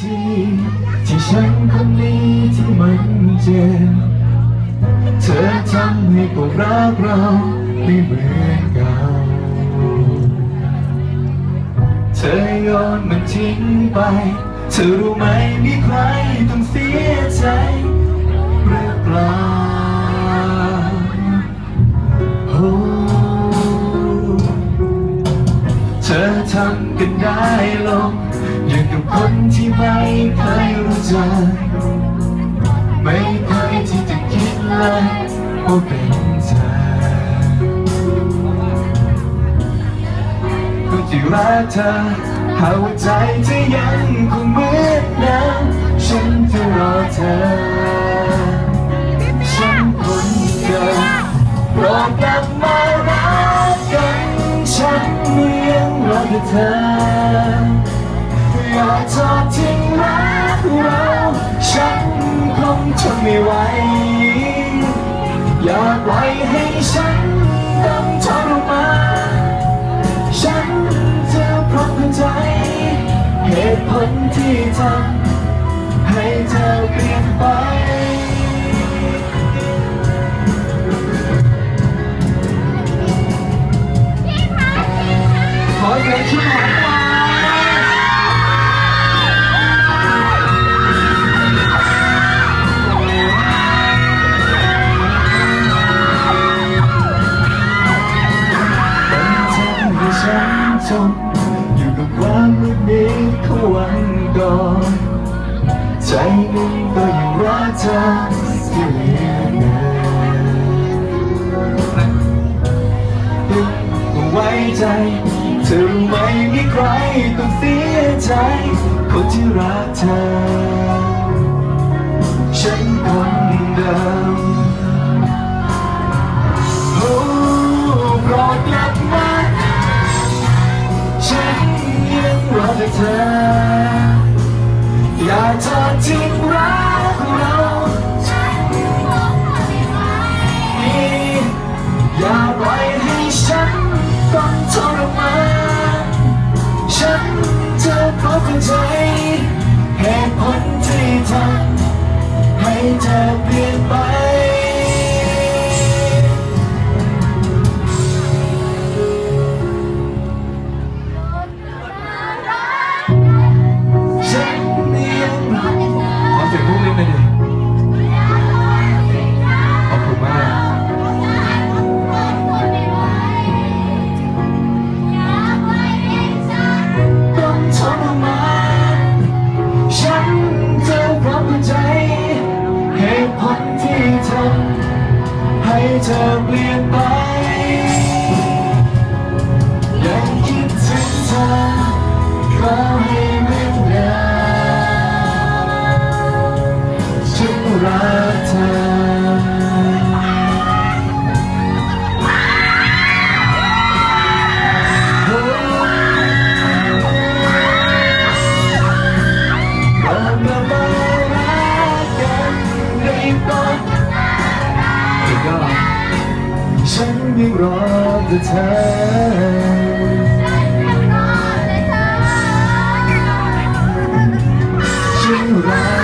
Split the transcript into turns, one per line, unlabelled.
ที ที่ฉันคนนี้ที่มันเจ็บเธอทำให้พวกรักเราไม่เหมือนเก่าเธอโยนมันทิ้งไป เธอรู้ไหมมีใครต้องเสียใจหรือเปล่า ไม่เคยรู้จักไม่เคยที่จะคิดเลยว่าเป็นเธอคนที่รักเธอหาว่าใจจะยังคงเหมือนเดิมฉันจะรอเธอ ฉันคนเดิมโปรดกลับมารักกันฉันยังรอเธอ ไม่ไหว อย่าปล่อยให้ฉันต้องทรมานฉันจะพร้อมใจ เหตุผลที่ทำให้เธอเปลี่ยนไปขอเสียงชื่อหวานหวาน ความมืดมิดของวันก่อนใจหนึ่งก็ยังรักเธอเหลือเงินต้องไว้ใจ เธอรู้ไหมมีใครต้องเสียใจ คนที่รักเธอ ยัำ ฉันยังรอแต่เธอฉันรั